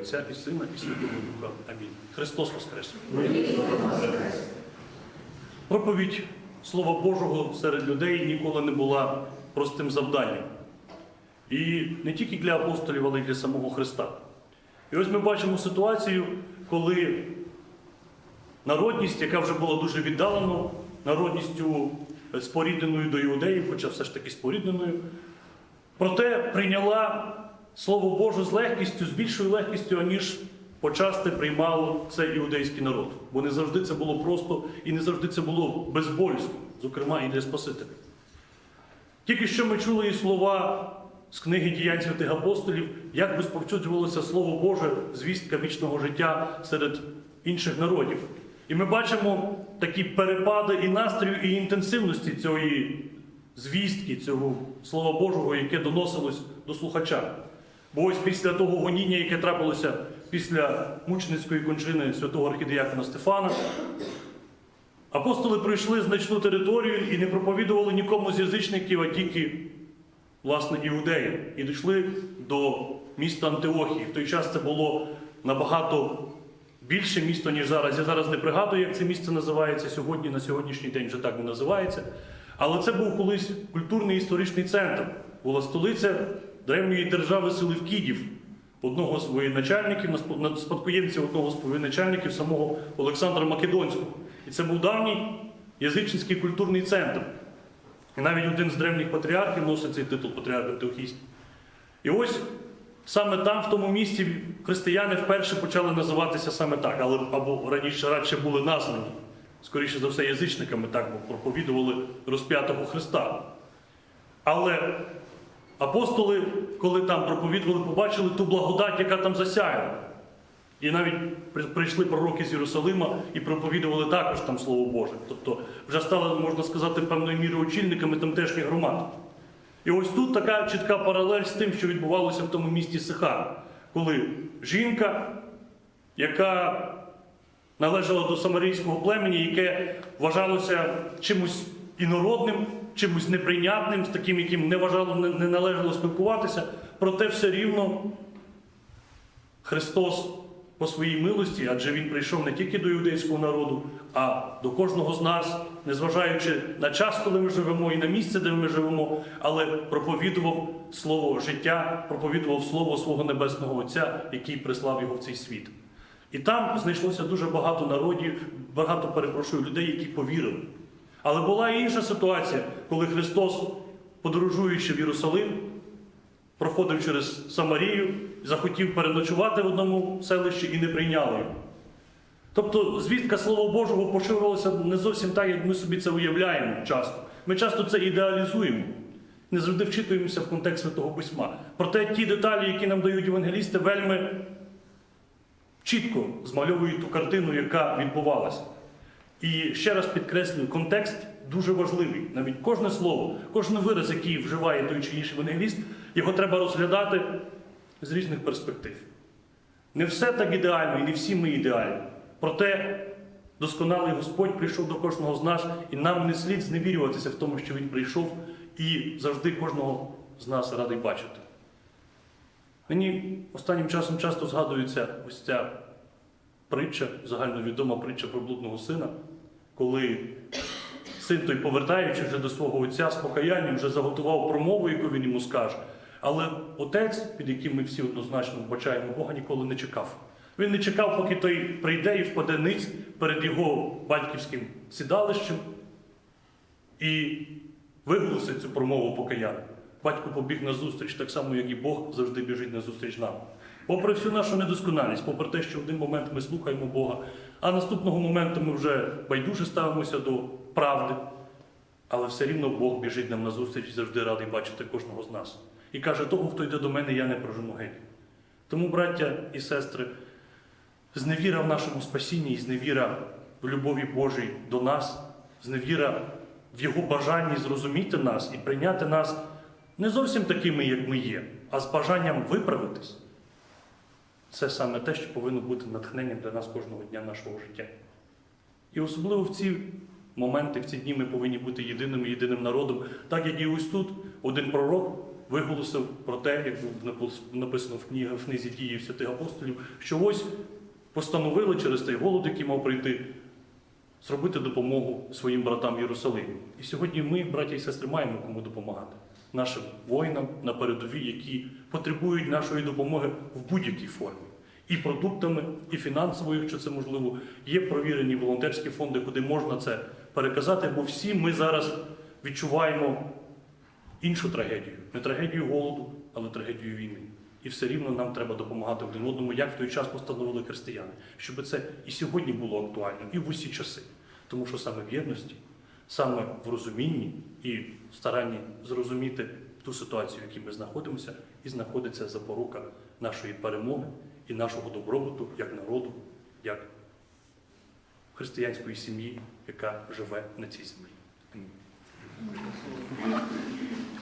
Отця і Сина, і Святого Духа. Амінь. Христос Воскрес! Проповідь Слова Божого серед людей ніколи не була простим завданням. І не тільки для апостолів, але й для самого Христа. І ось ми бачимо ситуацію, коли народність, яка вже була дуже віддалена, народністю спорідненою до іудеїв, хоча все ж таки спорідненою, проте прийняла Слово Боже з легкістю, з більшою легкістю, аніж почасти приймав це іудейський народ. Бо не завжди це було просто і не завжди це було безболісно, зокрема і для Спасителя. Тільки що ми чули і слова з книги діянь святих апостолів, як розповсюджувалося Слово Боже, звістка вічного життя серед інших народів. І ми бачимо такі перепади і настрою, і інтенсивності цієї звістки, цього Слова Божого, яке доносилось до слухача. Бо ось після того гоніння, яке трапилося після мученицької кончини святого архідіякона Стефана, апостоли пройшли значну територію і не проповідували нікому з язичників, а тільки власне іудеям. І дійшли до міста Антиохії. В той час це було набагато більше місто, ніж зараз. Я зараз не пригадую, як це місце називається сьогодні, на сьогоднішній день вже так не називається. Але це був колись культурний історичний центр. Була столиця древньої держави Селевкідів, одного з воєначальників, на спадкоємців одного з воєначальників самого Олександра Македонського. І це був давній язичницький культурний центр. І навіть один з древніх патріархів носить цей титул патріарх Антиохійський. І ось саме там, в тому місці, християни вперше почали називатися саме так, але або раніше радше були названі, скоріше за все, язичниками так, проповідували розп'ятого Христа. Але апостоли, коли там проповідували, побачили ту благодать, яка там засяяла. І навіть прийшли пророки з Єрусалима і проповідували також там Слово Боже. Тобто вже стали, можна сказати, певною мірою очільниками тамтешніх громад. І ось тут така чітка паралель з тим, що відбувалося в тому місті Сихар, коли жінка, яка належала до самарійського племені, яке вважалося чимось інородним, чимось неприйнятним, з таким, яким не вважало, не, належало спілкуватися, проте все рівно Христос по своїй милості, адже Він прийшов не тільки до іудейського народу, а до кожного з нас, незважаючи на час, коли ми живемо, і на місце, де ми живемо, але проповідував слово життя, проповідував слово свого небесного Отця, який прислав його в цей світ. І там знайшлося дуже багато народів, багато перепрошую людей, які повірили. Але була і інша ситуація, коли Христос, подорожуючи в Єрусалим, проходив через Самарію, захотів переночувати в одному селищі і не прийняли його. Тобто звістка Слова Божого поширювалася не зовсім так, як ми собі це уявляємо часто. Ми часто це ідеалізуємо, не завжди вчитуємося в контекст Святого Письма. Проте ті деталі, які нам дають евангелісти, вельми чітко змальовують ту картину, яка відбувалася. І ще раз підкреслюю, контекст дуже важливий. Навіть кожне слово, кожен вираз, який вживає той чи інший евангеліст, його треба розглядати з різних перспектив. Не все так ідеально, і не всі ми ідеальні. Проте досконалий Господь прийшов до кожного з нас, і нам не слід зневірюватися в тому, що Він прийшов і завжди кожного з нас радий бачити. Мені останнім часом часто згадується ось ця притча, загальновідома притча про блудного сина, коли син той, повертаючи вже до свого отця з покаянням, вже заготував промову, яку він йому скаже. Але отець, під яким ми всі однозначно вбачаємо Бога, ніколи не чекав. Він не чекав, поки той прийде і впаде ниць перед його батьківським сідалищем і виголосить цю промову покаяння. Батько побіг на зустріч, так само, як і Бог завжди біжить на зустріч нам. Попри всю нашу недосконалість, попри те, що в один момент ми слухаємо Бога, а наступного моменту ми вже байдуже ставимося до правди, але все рівно Бог біжить нам на зустріч і завжди радий бачити кожного з нас. І каже, того, хто йде до мене, я не прожену геть. Тому, браття і сестри, зневіра в нашому спасінні зневіра в любові Божій до нас, зневіра в Його бажанні зрозуміти нас і прийняти нас не зовсім такими, як ми є, а з бажанням виправитись. Це саме те, що повинно бути натхненням для нас кожного дня нашого життя. І особливо в ці моменти, в ці дні ми повинні бути єдиним і єдиним народом, так як і ось тут один пророк виголосив про те, як напис- написано в книзі дії святих апостолів, що ось постановили через той голод, який мав прийти, зробити допомогу своїм братам Єрусалимі. І сьогодні ми, браті і сестри, маємо кому допомагати. Нашим воїнам на передовій, які потребують нашої допомоги в будь-якій формі. І продуктами, і фінансовою, якщо це можливо. Є провірені волонтерські фонди, куди можна це переказати, бо всі ми зараз відчуваємо іншу трагедію. Не трагедію голоду, але трагедію війни. І все рівно нам треба допомагати один одному, як в той час постановили християни, щоб це і сьогодні було актуально, і в усі часи. Тому що саме в єдності, саме в розумінні і старанні зрозуміти ту ситуацію, в якій ми знаходимося, і знаходиться запорука нашої перемоги і нашого добробуту як народу, як християнської сім'ї, яка живе на цій землі. Амінь.